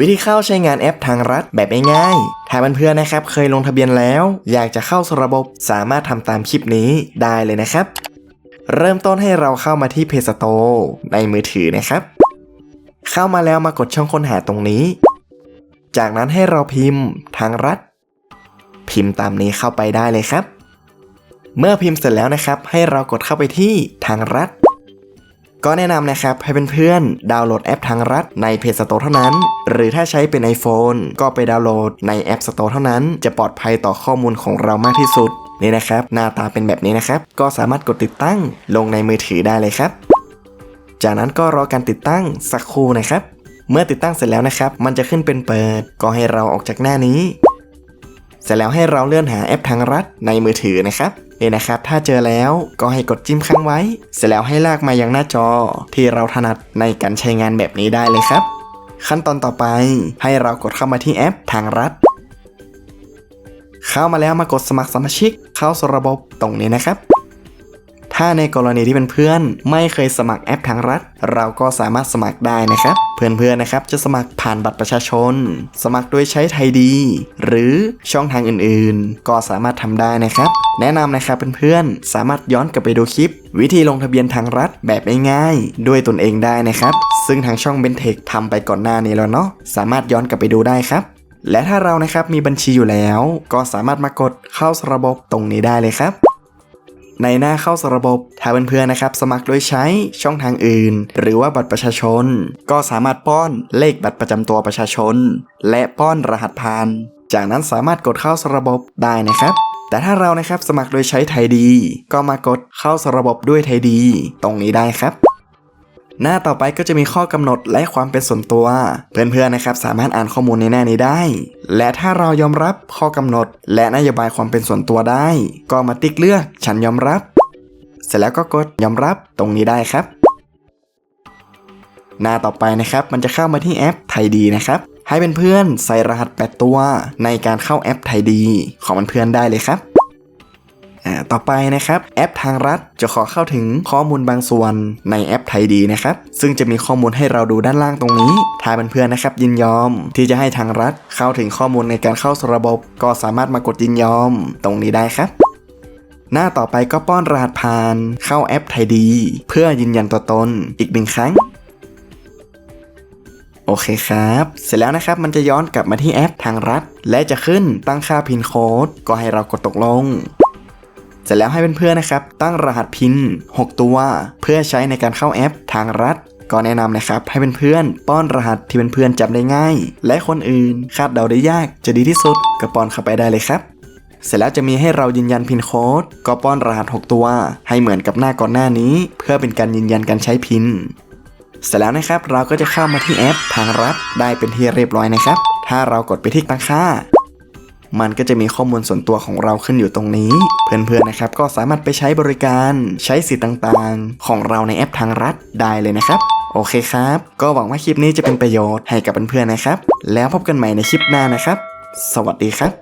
วิธีเข้าใช้งานแอปทางรัฐแบบง่ายๆถ้าเพื่อนๆนะครับเคยลงทะเบียนแล้ว อยากจะเข้าสู่ระบบสามารถทำตามคลิปนี้ได้เลยนะครับ เริ่มต้นให้เราเข้ามาที่ Play Store ในมือถือนะครับ เข้ามาแล้วมากดช่องค้นหาตรงนี้ จากนั้นให้เราพิมพ์ทางรัฐ พิมพ์ตามนี้เข้าไปได้เลยครับ เมื่อพิมพ์เสร็จแล้วนะครับ ให้เรากดเข้าไปที่ทางรัฐ ก็แนะนำนะครับให้เพื่อนๆดาวน์โหลดแอปทางรัฐใน Play Store เท่านั้น หรือถ้าใช้เป็น iPhone ก็ไปดาวน์โหลดใน App Store เท่านั้น จะปลอดภัยต่อข้อมูลของเรามากที่สุดนี่นะครับ หน้าตาเป็นแบบนี้นะครับ ก็สามารถกดติดตั้งลงในมือถือได้เลยครับ จากนั้นก็รอการติดตั้งสักครู่นะครับ เมื่อติดตั้งเสร็จแล้วนะครับ มันจะขึ้นเป็นเปิด ก็ให้เราออกจากหน้านี้ เสร็จแล้วให้เราเลื่อนหาแอปทางรัฐในมือถือนะครับนี่นะครับ ถ้าเจอแล้วก็ให้กดจิ้มค้างไว้ เสร็จแล้วให้ลากมายังหน้าจอ ที่เราถนัดในการใช้งานแบบนี้ได้เลยครับ ขั้นตอนต่อไป ให้เรากดเข้ามาที่แอปทางรัฐ เข้ามาแล้วมากดสมัครสมาชิก เข้าสู่ระบบตรงนี้นะครับ ถ้าในกรณีที่เป็นเพื่อนไม่เคยสมัครแอปทางรัฐ เราก็สามารถสมัครได้นะครับ เพื่อนๆนะครับจะสมัครผ่านบัตรประชาชน สมัครโดยใช้ไทยดี หรือช่องทางอื่นๆ ก็สามารถทำได้นะครับ แนะนำนะครับเพื่อนๆสามารถย้อนกลับไปดูคลิป วิธีลงทะเบียนทางรัฐแบบง่ายๆด้วยตนเองได้นะครับ ซึ่งทางช่องเบนเทคทำไปก่อนหน้านี้แล้วเนาะสามารถย้อนกลับไปดูได้ครับและถ้าเรานะครับมีบัญชีอยู่แล้ว ก็สามารถมากดเข้าระบบตรงนี้ได้เลยครับ ในหน้าเข้าสระบบ ถ้าเพื่อนๆนะครับ สมัครโดยใช้ช่องทางอื่น หรือว่าบัตรประชาชน ก็สามารถป้อนเลขบัตรประจำตัวประชาชน และป้อนรหัสผ่าน จากนั้นสามารถกดเข้าสระบบได้นะครับแต่ถ้าเรานะครับสมัครโดยใช้ไทยดี ก็มากดเข้าสระบบด้วยไทยดี ตรงนี้ได้ครับ หน้าต่อไปก็จะมีข้อกำหนดและความเป็นส่วนตัว เพื่อนๆนะครับสามารถอ่านข้อมูลในหน้านี้ได้ และถ้าเรายอมรับข้อกำหนด และนโยบายความเป็นส่วนตัวได้ ก็มาติ๊กเลือกฉันยอมรับ เสร็จแล้วก็กดยอมรับตรงนี้ได้ครับ หน้าต่อไปนะครับมันจะเข้ามาที่แอปไทยดีนะครับให้เป็นเพื่อนๆใส่รหัส 8 ตัว ในการเข้าแอปไทยดี ของเพื่อนๆได้เลยครับ อ่าต่อไปนะครับแอปทางรัฐจะขอเข้าถึงข้อมูลบางส่วนในแอปไทยดีนะครับซึ่งจะมีข้อมูลให้เราดูด้านล่างตรงนี้ ถ้าเพื่อนๆนะครับยินยอม ที่จะให้ทางรัฐเข้าถึงข้อมูลในการเข้าสู่ระบบ ก็สามารถมากดยินยอม ตรงนี้ได้ครับหน้าต่อไปก็ป้อนรหัสผ่านเข้าแอปไทยดี เพื่อยืนยันตัวตนอีกหนึ่งครั้ง โอเคครับ เสร็จแล้วนะครับมันจะย้อนกลับมาที่แอปทางรัฐ และจะขึ้นตั้งค่าพินโค้ดก็ให้เรากดตกลง เสร็จแล้วให้เพื่อนๆนะครับ ตั้งรหัสพิน 6 ตัว เพื่อใช้ในการเข้าแอปทางรัฐก็แนะนำนะครับให้เพื่อนๆป้อนรหัสที่เพื่อนๆจำได้ง่าย และคนอื่นคาดเดาได้ยากจะดีที่สุดก็ป้อนเข้าไปได้เลยครับ เสร็จแล้วจะมีให้เรายืนยันพินโค้ดก็ป้อนรหัส 6 ตัว ให้เหมือนกับหน้าก่อนหน้านี้ เพื่อเป็นการยืนยันการใช้พินเสร็จแล้วนะครับเราก็จะเข้ามาที่แอปทางรัฐได้เป็นที่เรียบร้อยนะครับ ถ้าเรากดไปที่ตั้งค่า มันก็จะมีข้อมูลส่วนตัวของเราขึ้นอยู่ตรงนี้ เพื่อนๆนะครับก็สามารถไปใช้บริการใช้สิทธิ์ต่างๆ ของเราในแอปทางรัฐได้เลยนะครับ โอเคครับ ก็หวังว่าคลิปนี้จะเป็นประโยชน์ให้กับเพื่อนๆนะครับ แล้วพบกันใหม่ในคลิปหน้านะครับ สวัสดีครับ